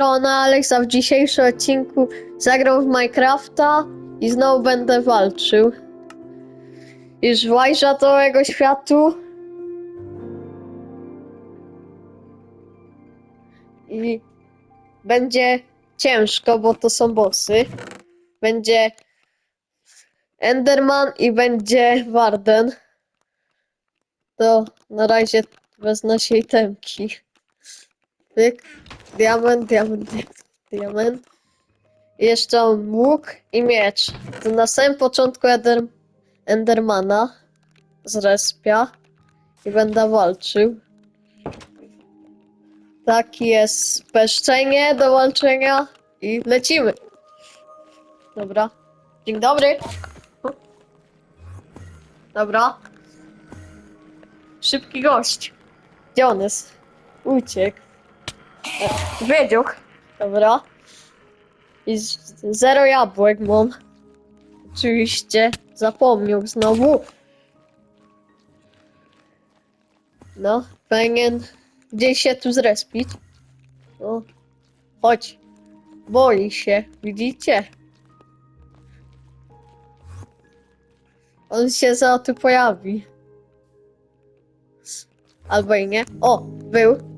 Rona Alexa w dzisiejszym odcinku zagrał w Minecrafta i znowu będę walczył. Już wajża całego światu. I będzie ciężko, bo to są bossy. Będzie Enderman i będzie Warden. To na razie wezmę się itemki. Pyk. Diament, diament, diament. I jeszcze łuk i miecz. To na samym początku Ender, Endermana z respia i będę walczył. Taki jest speszczenie do walczenia i lecimy. Dobra. Dzień dobry. Dobra. Szybki gość. Gdzie on jest? Uciekł. Wiedział. Dobra. I z- zero jabłek mam. Oczywiście. Zapomniał znowu. No, powinien gdzieś się tu zrespić. No, chodź. Boi się, widzicie? On się za tu pojawi. Albo i nie. O, był.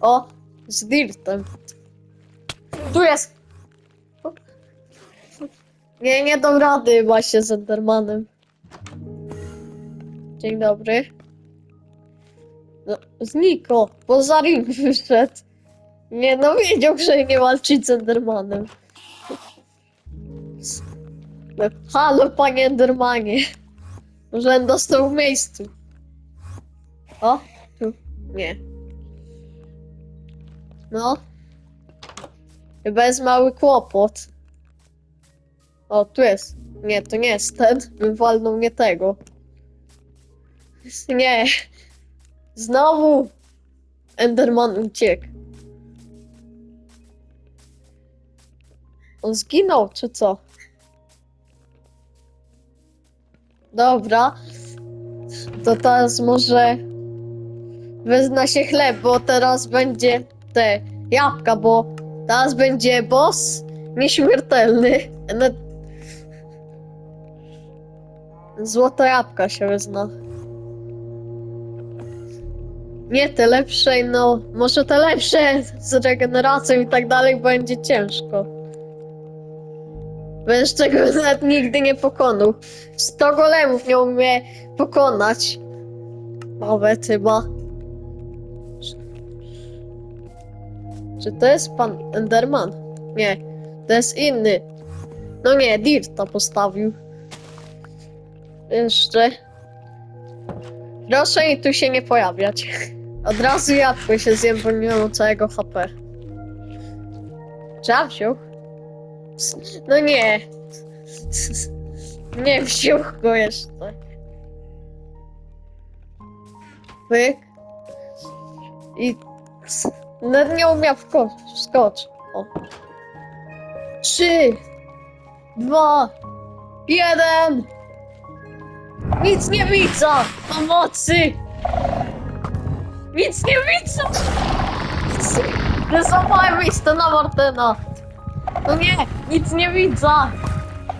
O, z Dirtem. Tu jest! Nie, nie dam rady właśnie z Endermanem. Dzień dobry. No, zniko, poza ring wyszedł. Nie no, wiedział, że nie walczyć z Endermanem. No, halo, panie Endermanie. Może dostał w miejscu. O, tu. Nie. No. Chyba jest mały kłopot. O, tu jest. Nie, to nie jest ten. Wywalnął mnie tego. Nie. Znowu. Enderman uciekł. On zginął, czy co? Dobra. To teraz może wezna się chleb, bo teraz będzie te jabłka, bo teraz będzie boss nieśmiertelny. Ene- Złota jabłka się wezna. Nie te lepsze, no może te lepsze z regeneracją i tak dalej będzie ciężko. Będziesz tego nawet nigdy nie pokonał. 100 golemów miał mnie pokonać. Nawet chyba. Czy to jest pan Enderman? Nie, to jest inny. No nie, Dirta postawił. Jeszcze. Proszę i tu się nie pojawiać. Od razu jabłko się zjem, bo nie mam całego HP. Trzeba wziął? No nie. Nie wziął go jeszcze. Pyk. I umiał wko- wskoczyć. O. Trzy, dwa, jeden. Nic nie widzę! Pomocy! Nic nie widzę! Rysowałem miejsce na Martena. No nie, nic nie widzę!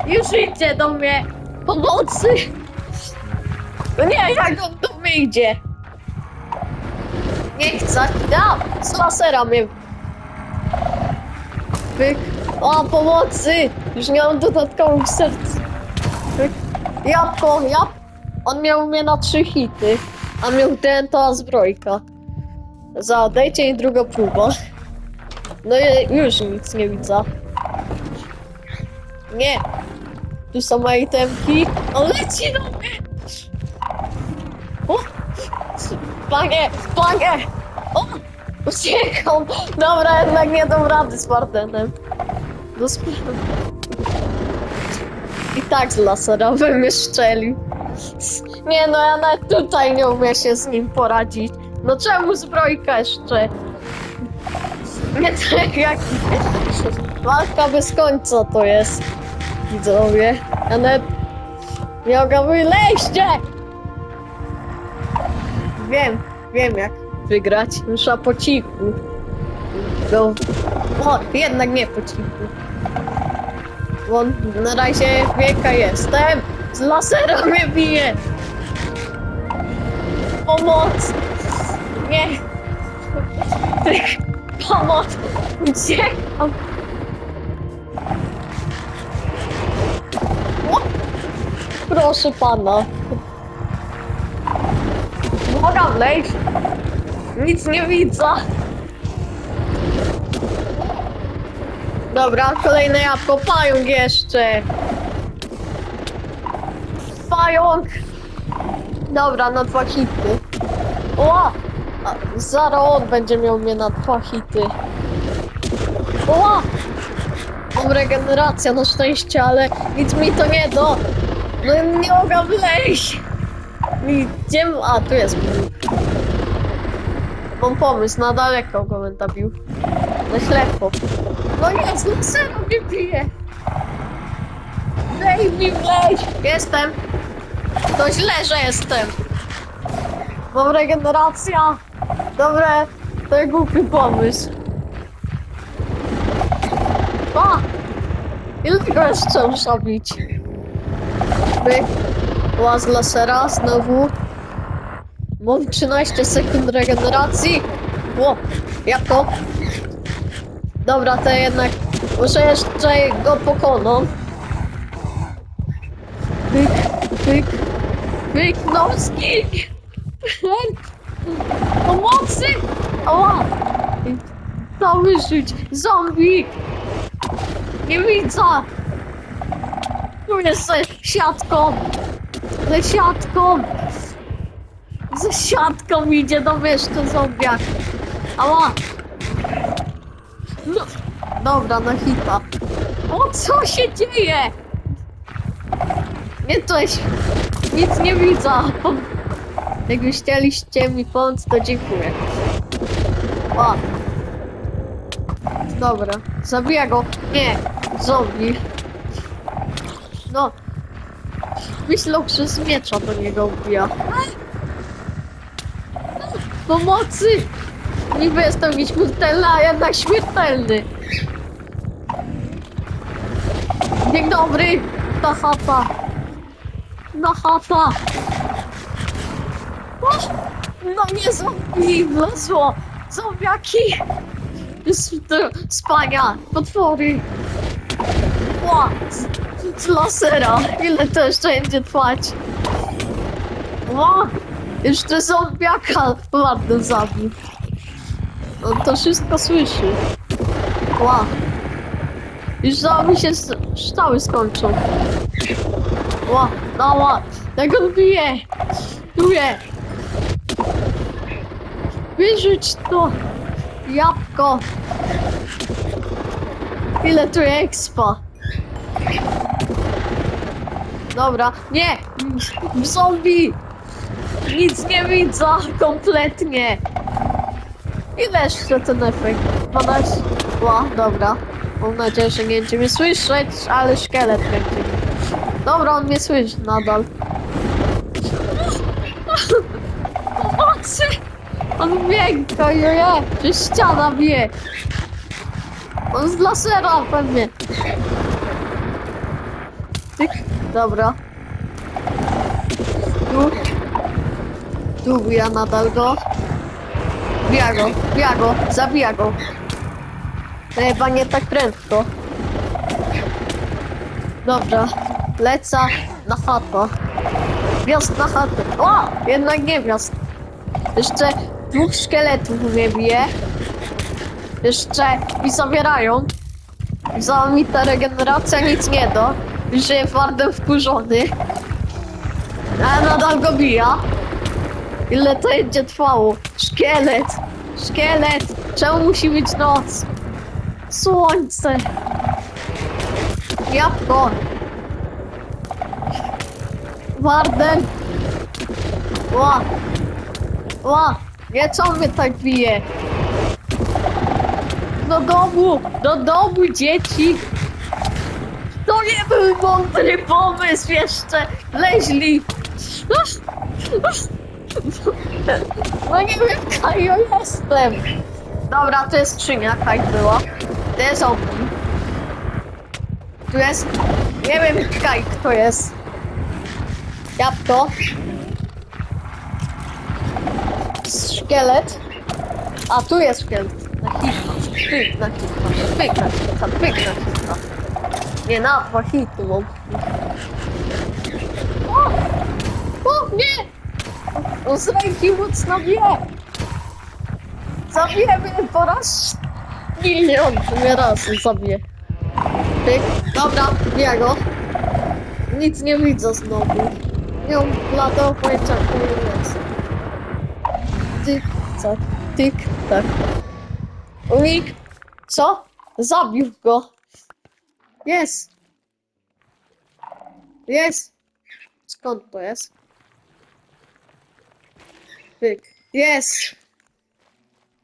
Już idzie do mnie! Pomocy! No nie, jak on do mnie idzie? Nie chcę. Ja, z lasera mnie. Pyk. O, pomocy! Już nie mam dodatkowych serc. Pyk. Jabłko, jab... On miał mnie na trzy hity, a miał ten to zbrojka. Za, dajcie mi drugą próbę. No i już nic nie widzę. Nie. Tu są itemki. On leci do mnie! O! Panie, panie! O! Uciekam! Dobra, jednak nie dam rady z Martenem. Do I tak z laserowym mnie. Nie no, ja nawet tutaj nie umiem się z nim poradzić. No czemu zbrojka jeszcze? Nie tak jak... Walka bez końca to jest. Widzowie. Ja nawet... Joga, wyleźcie! Wiem, wiem jak wygrać. Muszę po cichu. go. O, jednak nie po cichu. Bo na razie wieka jestem. Z lasera mnie bije. Pomoc! Nie! Pomoc! Uciekam! Proszę pana. Mogę wejść? Nic nie widzę. Dobra, kolejne jabłko. Pająk jeszcze. Pająk. Dobra, na dwa hity. O! A, Zaraz on będzie miał mnie na dwa hity. O! Mam regenerację na szczęście, ale nic mi to nie do. No nie mogę wleźć. Gdzie... A, tu jest. Mam pomysł, na daleko go będę bił. Na ślepo. No jest, no serio mnie bije. Daj mi wleźć. Jestem. To źle, że jestem. Mam regeneracja. Dobre, to głupi pomysł. A! Ile tego jeszcze muszę bić? Byk. Łaz lasera znowu. Mam 13 sekund regeneracji. Ło, jak to? Dobra, to jednak muszę jeszcze go pokonam. Pyk, pyk, pyk, no skik! Pomocy! Ała! To wyrzuć! Zombie! Nie widzę! Tu jest siatką! Ze siatką! Ze siatką idzie do jeszcze zombiak! Ała! No, dobra, na hita. O, co się dzieje? Nie coś. Nic nie widzę. Jakby chcieliście mi pomóc, to dziękuję. O. Dobra, zabija go. Nie, zombie. No. Myślał, że z miecza do niego ubija. Pomocy! Niby jestem nieśmiertelny, a jednak śmiertelny. Dzień dobry, ta chata. Na chata. No nie zombie, wlazło. Zombiaki. Z, to, spania, potwory. O, z, lasera. Ile to jeszcze będzie trwać? O, jeszcze zombiaka ładny zabił. On to wszystko słyszy. Ła. Już za mi się ształy skończą. Ła, dała. Tak on bije. Bije. Wyrzuć to. Jabłko. Ile tu expa? Dobra, nie! Zombie! Nic nie widzę kompletnie! Ile jeszcze ten efekt? 12? Ła, dobra. Mam nadzieję, że nie będzie mnie słyszeć, ale szkielet będzie. Dobra, on mnie słyszy nadal. Pomocy! On biega, joje! Przez ściana bije! On z lasera pewnie. Tyk, dobra. Tu. Tu ja nadal go. Bija go, bija go, zabija go. Chyba nie tak prędko. Dobra, lecę na chatę. Wjazd na chatę. O! Jednak nie wjazd. Jeszcze dwóch szkieletów mnie bije. Jeszcze mi zabierają. Za mi ta regeneracja nic nie da. Już jest wardem wkurzony. A nadal go bija. Ile to będzie trwało? Szkielet! Szkielet! Czemu musi być noc? Słońce! Jabłko! Warden! Ła! Ła! Nie, co mnie tak bije? Do domu! Do domu, dzieci! To nie był mądry pomysł jeszcze! Leźli! No nie wiem, Kajo jestem! Dobra, to jest skrzynia, tak była. To jest zombie. Tu jest... Nie wiem, kaj, kto jest. Jabłko. Szkielet. A, tu jest szkielet. Na hita. Pyk na. Pyk na hita. Pyk na. Nie, na dwa hity mam. O! O, nie! On z ręki mocno bije! Zabije mnie po raz milion! Nie raz zabiję. Pyk. Dobra, bija go. Nic nie widzę znowu. Nie mam bladego pojęcia, kto jest. Tyk, tak, tyk, tak. Unik! Co? Zabił go. Jest. Jest. Skąd to jest? Jest.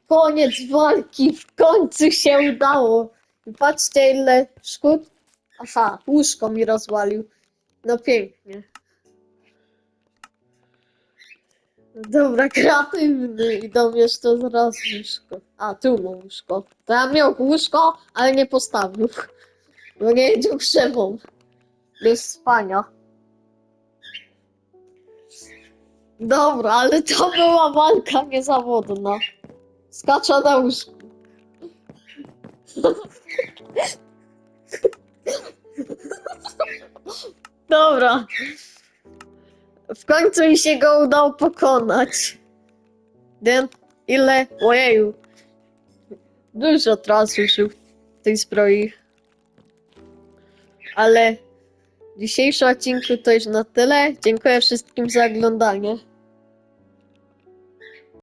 Koniec walki. W końcu się udało. Patrzcie ile szkód. Aha, łóżko mi rozwalił. No pięknie. Dobra, kreatywny i dam jeszcze zaraz łóżko. A, tu mam łóżko. To ja miał łóżko, ale nie postawił. Bo nie jedzie krzewą. Do spania. Dobra, ale to była walka niezawodna. Skacza na łóżku. Dobra. W końcu mi się go udało pokonać. Den, ile? Ojeju. Dużo tras użył tej zbroi. Ale w dzisiejszym to już na tyle. Dziękuję wszystkim za oglądanie.